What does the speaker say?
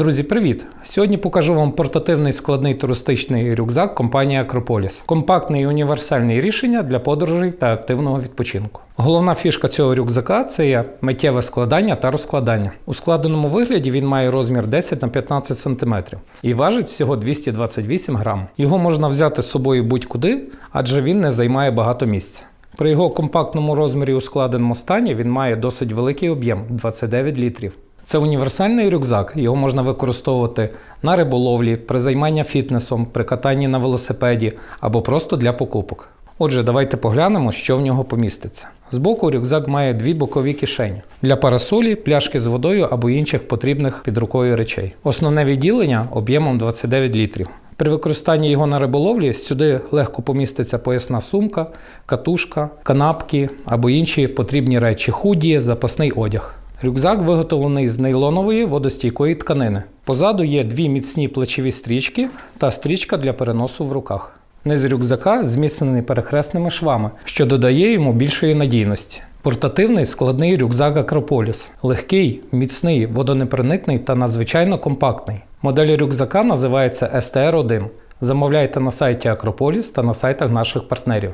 Друзі, привіт! Сьогодні покажу вам портативний складний туристичний рюкзак компанії Акрополіс. Компактне і універсальне рішення для подорожей та активного відпочинку. Головна фішка цього рюкзака це є миттєве складання та розкладання. У складеному вигляді він має розмір 10 на 15 см і важить всього 228 грам. Його можна взяти з собою будь-куди, адже він не займає багато місця. При його компактному розмірі у складеному стані він має досить великий об'єм 29 літрів. Це універсальний рюкзак, його можна використовувати на риболовлі, при займанні фітнесом, при катанні на велосипеді або просто для покупок. Отже, давайте поглянемо, що в нього поміститься. Збоку рюкзак має дві бокові кишені для парасолі, пляшки з водою або інших потрібних під рукою речей. Основне відділення об'ємом 29 літрів. При використанні його на риболовлі сюди легко поміститься поясна сумка, катушка, канапки або інші потрібні речі, худі, запасний одяг. Рюкзак виготовлений з нейлонової водостійкої тканини. Позаду є дві міцні плечові стрічки та стрічка для переносу в руках. Низ рюкзака зміцнений перехресними швами, що додає йому більшої надійності. Портативний складний рюкзак Акрополіс. Легкий, міцний, водонепроникний та надзвичайно компактний. Модель рюкзака називається STR-1. Замовляйте на сайті Акрополіс та на сайтах наших партнерів.